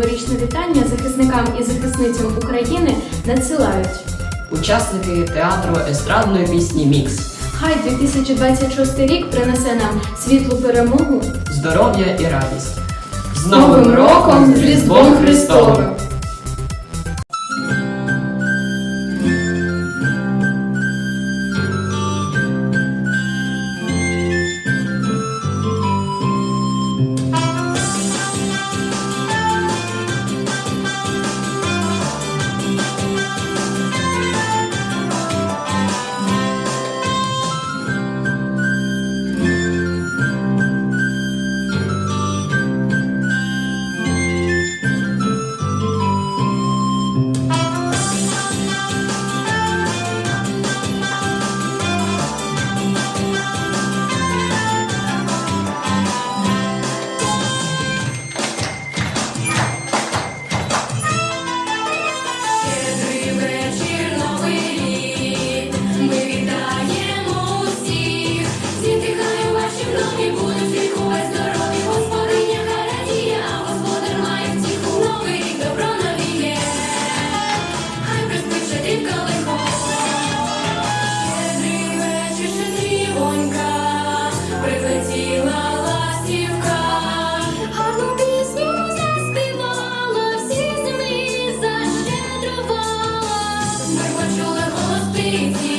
вітання захисникам і захисницям України надсилають. Учасники театру естрадної пісні Мікс. Хай 2026 рік принесе нам світлу перемогу Здоров'я і радість. з Новим роком з Різдвом Христовим! Україні.